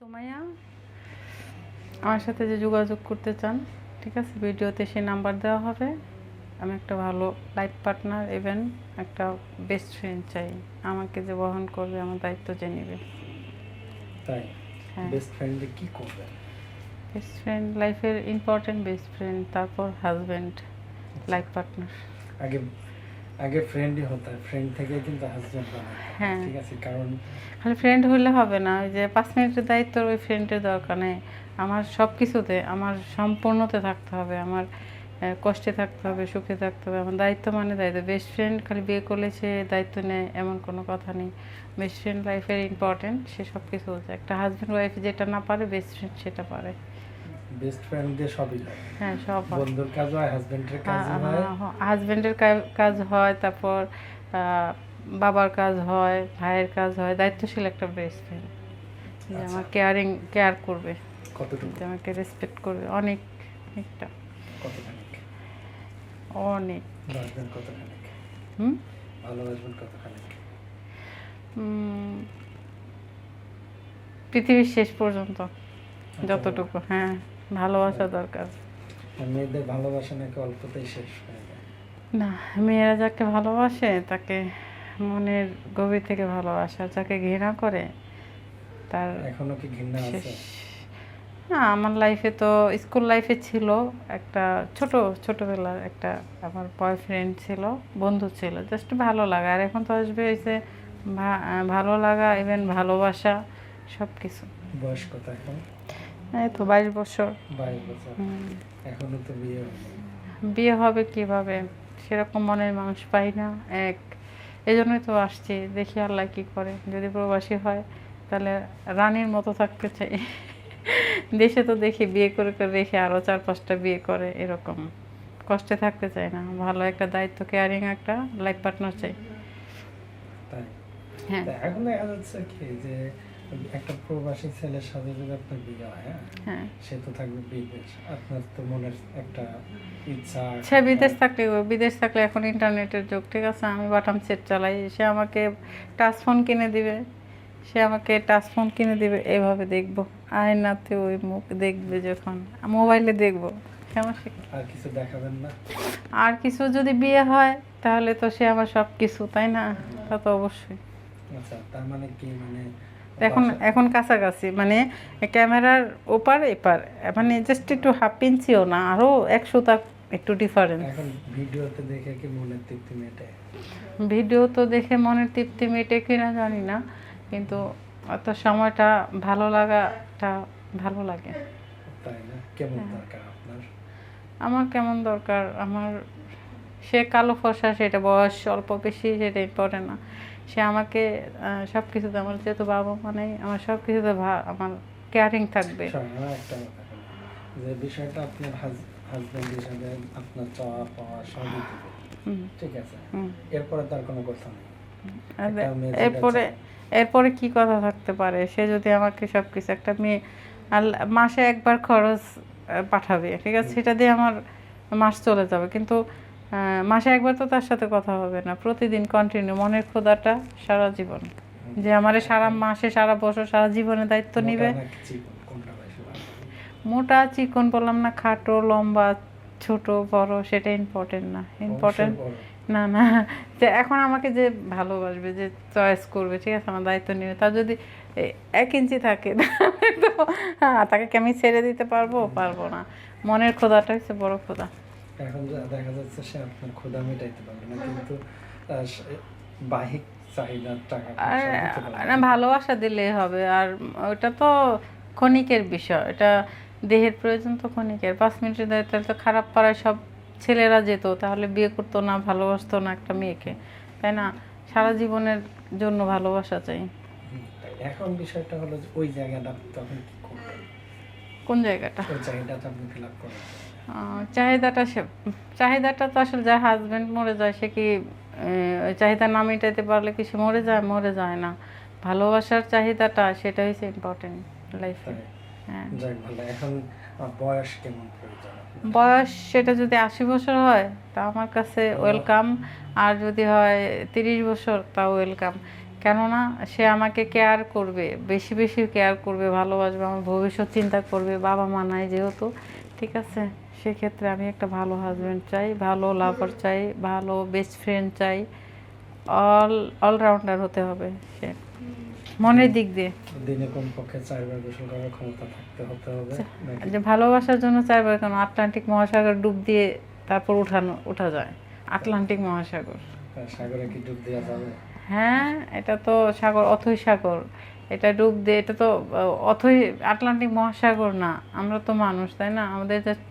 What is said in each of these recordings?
সোমাইয়া আমার সাথে যে যোগাযোগ করতে চান ঠিক আছে ভিডিওতে সেই নাম্বার দেওয়া হবে। আমি একটা ভালো লাইফ পার্টনার ইভেন একটা বেস্ট ফ্রেন্ড চাই। আমাকে যে বহন করবে আমার দায়িত্ব যে নেবে। তাই? হ্যাঁ। বেস্ট ফ্রেন্ডে কি করবে? বেস্ট ফ্রেন্ড লাইফের ইম্পর্টেন্ট বেস্ট ফ্রেন্ড তারপর হাজবেন্ড লাইফ পার্টনার আগে আগে ফ্রেন্ডই হতো ফ্রেন্ড থেকে কিন্তু হাজবেন্ড হ্যাঁ। ঠিক আছে? কারণ খালি ফ্রেন্ড হইলে হবে না ওই যে পাঁচ মিনিটের দায়িত্ব ওই ফ্রেন্ডের দরকার নেই। আমার সব কিছুতে আমার সম্পূর্ণতে থাকতে হবে আমার কষ্টে থাকতে হবে সুখে থাকতে হবে আমার দায়িত্ব মানে দায়িত্ব। বেস্ট ফ্রেন্ড খালি বিয়ে করলে সে দায়িত্ব নেয় এমন কোনো কথা নেই। বেস্ট ফ্রেন্ড লাইফের ইম্পর্টেন্ট সে সব কিছু হচ্ছে। একটা হাজব্যান্ড ওয়াইফ যেটা না পারে বেস্ট ফ্রেন্ড সেটা পারে। বেস্ট ফ্রেন্ড দিয়ে সবই হয়। হ্যাঁ সব হয়। বন্ধুর কাজ হয় হাজবেন্ডের কাজ হ্যাঁ, হাজবেন্ডের কাজ হয় তারপর বাবার কাজ হয় ভাইয়ের কাজ হয় দায়িত্বশীল একটা বেস্ট ফ্রেন্ড যে আচ্ছা। আমার কেয়ারিং কেয়ার করবে। কতটুকু? আমাকে রেসপেক্ট করবে অনেক একটা অনেক। ভালোবাসবেন কতখানি হুম? ভালোবাসবেন কতখানি পৃথিবীর শেষ পর্যন্ত। আচ্ছা, যতটুকু হ্যাঁ। ভালোবাসা দরকার। মেয়েদের ভালোবাসা নাকি অল্পতেই শেষ হয়ে যায়। না মেয়েরা যাকে ভালোবাসে তাকে মনের গভীর থেকে ভালোবাসা যাকে ঘৃণা করে তার এখনও কি ঘৃণা আছে? না আমার লাইফে তো স্কুল লাইফে ছিল একটা ছোট ছোটবেলার একটা আমার বয়ফ্রেন্ড ছিল বন্ধু ছিল জাস্ট ভালো লাগা। আর এখন তো আসবে হয়েছে ভালো লাগা ইভেন ভালোবাসা সব কিছু বয়স কত এখন? এই তো বাইশ বছর। এখনও তো বিয়ে বিয়ে হবে কীভাবে? সেরকম মনের মানুষ পাই না এক। এই জন্যই তো আসছি দেখি আল্লাহ কি করে। যদি প্রবাসী হয় তাহলে রানীর মতো থাকতে চাই। দেশে তো দেখি বিয়ে করে করে রেখে আরও চার পাঁচটা বিয়ে করে এরকম। কষ্টে থাকতে চাই না। ভালো একটা দায়িত্ব কেয়ারিং একটা লাইফ পার্টনার চাই। হ্যাঁ। এখন দেখা যাচ্ছে কি যে একটা প্রবাসী ছেলের সাথে যদি আপনার বিয়ে হয় হ্যাঁ? হ্যাঁ। সে তো থাকবে বিদেশ। আপনার তো মনের একটা ইচ্ছা। সে বিদেশ থাকলে বিদেশ থাকলে এখন ইন্টারনেটের যুগ ঠিক আছে? আমি বাটাম সেট চালাই সে আমাকে টাচ ফোন কিনে দিবে। সে আমাকে টাচ ফোন কিনে দিবে এভাবে দেখব। আয়নাতে ওই মুখ দেখবে যখন মোবাইলে দেখব। সমস্যা? আর কিছু দেখাবেন না? আর কিছু যদি বিয়ে হয় তাহলে তো সে আমার সব কিছু তাই না? তা তো অবশ্যই। আচ্ছা তার মানে কি? মানে এখন এখন কাছাকাছি মানে ক্যামেরার ওপার এপার মানে জাস্ট একটু হাফ ইঞ্চিও না আরও একশো তা একটু ডিফারেন্স এখন ভিডিওতে দেখে কি মনের তৃপ্তি মেটে? ভিডিও তো দেখে মনের তৃপ্তি মেটে কিনা জানি না কিন্তু অত সময়টা ভালো লাগাটা ভালো লাগে। তাই না? কেমন হ্যাঁ। দরকার আপনার? আমার কেমন দরকার? আমার সে কালো ফসা সেটা বয়স অল্প বেশি সেটা ইম্পর্টেন্ট না। সে আমাকে সব কিছুতে আমার যেহেতু বাবা মানে আমার সব কিছুতে আমার কেয়ারিং থাকবে। একটা যে বিষয়টা আপনার হাজবেন্ড হিসাবে আপনার চাওয়া পাওয়া সবই ঠিক আছে? এরপরে তার কোনো কথা নেই। এরপরে এরপরে কি কথা থাকতে পারে? সে যদি আমাকে সব কিছু একটা মেয়ে আর মাসে একবার খরচ পাঠাবে ঠিক আছে? সেটা দিয়ে আমার মাস চলে যাবে। কিন্তু মাসে একবার তো তার সাথে কথা হবে না। প্রতিদিন কন্টিনিউ মনের খোদাটা সারা জীবন। যে আমার সারা মাসে সারা বছর সারা জীবনে দায়িত্ব নিবে। মোটা চিকন, বললাম না খাটো লম্বা ছোট বড় সেটা ইম্পর্টেন্ট না। ইম্পর্টেন্ট না না। যে এখন আমাকে যে ভালোবাসবে যে চয়েস করবে ঠিক আছে আমার দায়িত্ব নেবে তার যদি এক ইঞ্চি থাকে তো হ্যাঁ তাকে কি আমি ছেড়ে দিতে পারব? পারব না। মনের খোদাটা হচ্ছে বড় খোদা এখন দেখা যাচ্ছে সে আপনার ক্ষুধা মেটাইতে পারবে না কিন্তু বাহিক চাহিদা টাকা আর ভালোবাসা দিলেই হবে আর ওটা তো ক্ষণিকের বিষয় এটা দেহের প্রয়োজন তো ক্ষণিকের। পাঁচ মিনিটের দায়িত্ব তো খারাপ পাড়ায় সব ছেলেরা যেত তাহলে বিয়ে করতো না ভালোবাসতো না একটা মেয়েকে তাই না? সারা জীবনের জন্য ভালোবাসা চাই। এখন বিষয়টা হলো ওই জায়গাটা তখন কি করবেন? কোন জায়গাটা? ওই চাহিদাটা আপনি ফিল আপ করেন। চাহিদাটা সে চাহিদাটা তো আসলে যার হাজবেন্ড মরে যায় সে কি ওই চাহিদা না মেটাতে পারলে কি সে মরে যায়? মরে যায় না। ভালোবাসার চাহিদাটা সেটা হচ্ছে ইম্পর্টেন্ট লাইফে হ্যাঁ। এখন বয়স কেমন বয়স সেটা যদি আশি বছর হয় তা আমার কাছে ওয়েলকাম আর যদি হয় তিরিশ বছর তা ওয়েলকাম কেননা সে আমাকে কেয়ার করবে বেশি বেশি কেয়ার করবে ভালোবাসবে আমার ভবিষ্যৎ চিন্তা করবে বাবা মা নাই যেহেতু ঠিক আছে? সেক্ষেত্রে আমি একটা ভালো হাজব্যান্ড চাই ভালো লাভার চাই ভালো বেস্ট ফ্রেন্ড চাই। অল অলরাউন্ডার হতে হবে সে। মনের দিক দিয়ে। দিনে কমপক্ষে চারবার গোসল করার ক্ষমতা থাকতে হতে হবে? যে ভালোবাসার জন্য চাইবে কেন? আটলান্টিক মহাসাগর ডুব দিয়ে তারপর উঠানো উঠা যায়। আটলান্টিক মহাসাগর। সাগরে কি ডুব দেওয়া যাবে? হ্যাঁ এটা তো সাগর অথই সাগর। এটা ডুব দিয়ে এটা তো অথই আটলান্টিক মহাসাগর না। আমরা তো মানুষ তাই না? আমাদের জাস্ট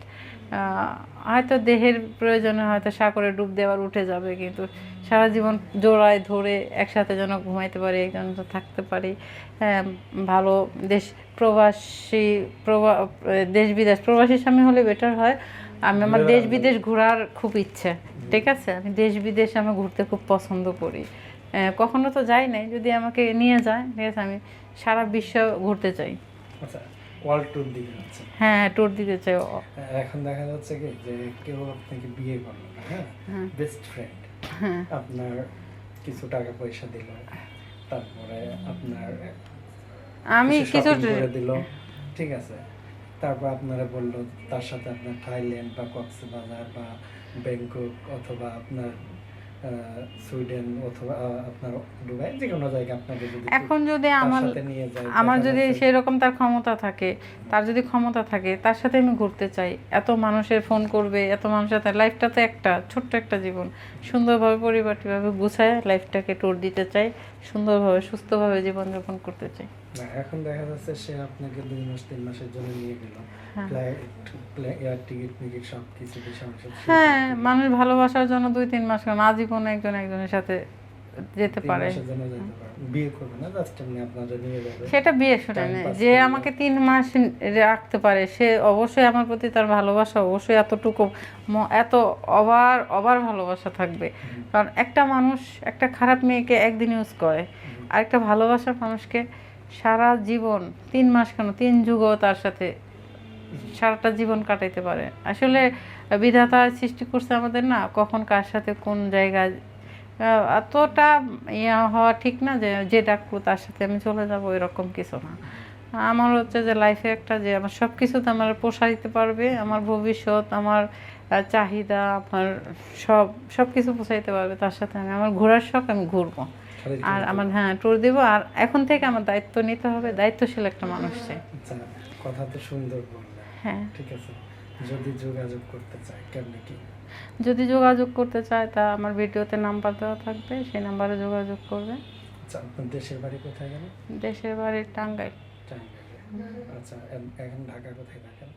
হয়তো দেহের প্রয়োজনে হয়তো সাগরে ডুব দেওয়ার উঠে যাবে কিন্তু সারা জীবন জোড়ায় ধরে একসাথে যেন ঘুমাইতে পারি একজন থাকতে পারি। হ্যাঁ, ভালো দেশ প্রবাসী প্রবা দেশ বিদেশ প্রবাসী স্বামী হলে বেটার হয়। আমি আমার দেশ বিদেশ ঘোরার খুব ইচ্ছে ঠিক আছে? আমি দেশ বিদেশ আমি ঘুরতে খুব পছন্দ করি। আহ, কখনো তো যাই নাই যদি আমাকে নিয়ে যায় ঠিক আছে? আমি সারা বিশ্ব ঘুরতে চাই। আচ্ছা ওয়ার্ল্ড ট্যুর দিকে যাচ্ছে। হ্যাঁ ট্যুর দিতে চাই। এখন দেখা যাচ্ছে কি যে কেউ আপনাকে বিয়ে করল হ্যাঁ? হ্যাঁ। বেস্ট ফ্রেন্ড হ্যাঁ। আপনার কিছু টাকা পয়সা দিল তারপরে আপনার আমি কিছু দিল ঠিক আছে? তারপর আপনারা বলল তার সাথে আপনার থাইল্যান্ড বা কক্সবাজার বা ব্যাংকক অথবা আপনার সুইডেন অথবা আপনার দুবাই যে কোনো জায়গায় আপনাকে যদি এখন যদি আমার আমার যদি সেই রকম তার ক্ষমতা থাকে তার যদি ক্ষমতা থাকে তার সাথে আমি ঘুরতে চাই। এত মানুষের ফোন করবে এত মানুষের সাথে লাইফটা তো একটা ছোট্ট একটা জীবন। সুন্দরভাবে পরিপাটিভাবে গুছায় লাইফটাকে ট্যুর দিতে চাই সুন্দরভাবে সুস্থভাবে জীবনযাপন করতে চাই। না, এখন দেখা যাচ্ছে সে আপনাকে দুই মাস তিন মাসের জন্য নিয়ে গেল। হ্যাঁ। ফ্লাইট এয়ার টিকিট মিকিট সব কিছু বিষয় হ্যাঁ মানুষ ভালোবাসার জন্য দুই তিন মাস কেন আজীবন একজন একজনের সাথে যেতে পারে। যাবে। সেটা বিয়ে শুনে যে আমাকে তিন মাস রাখতে পারে সে অবশ্যই আমার প্রতি তার ভালোবাসা অবশ্যই এতটুকু এত অবার অবার ভালোবাসা থাকবে। কারণ একটা মানুষ একটা খারাপ মেয়েকে একদিন ইউজ করে। আর একটা ভালোবাসার মানুষকে সারা জীবন, তিন মাস কেন, তিন যুগও তার সাথে সারাটা জীবন কাটাইতে পারে। আসলে বিধাতা সৃষ্টি করছে আমাদের না, কখন কার সাথে কোন জায়গায় এতটা ইয়া হওয়া ঠিক না যে যে ডাকবো তার সাথে আমি চলে যাব, এরকম কিছু না। আমার হচ্ছে যে লাইফে একটা যে আমার সব কিছুতে আমার পোষাইতে পারবে, আমার ভবিষ্যৎ, আমার চাহিদা, আমার সব সব কিছু পোষাইতে পারবে তার সাথে আমি। আমার ঘোরার শখ আমি ঘুরবো। আর আমার হ্যাঁ ট্যুর দিব আর এখন থেকে আমার দায়িত্ব নিতে হবে দায়িত্বশীল একটা মানুষ চাই আচ্ছা কথা তো সুন্দর বললেন। হ্যাঁ। ঠিক আছে যদি যোগাযোগ করতে চায় কেমনি কি? যদি যোগাযোগ করতে চায় তা আমার ভিডিওতে নাম্বার দেওয়া থাকবে সেই নাম্বারে যোগাযোগ করবে। আচ্ছা আপনার দেশের বাড়ি কোথায় গেল? দেশের বাড়ির টাঙ্গাইল। টাঙ্গাইলে। আচ্ছা এখন ঢাকা কোথায় থাকেন?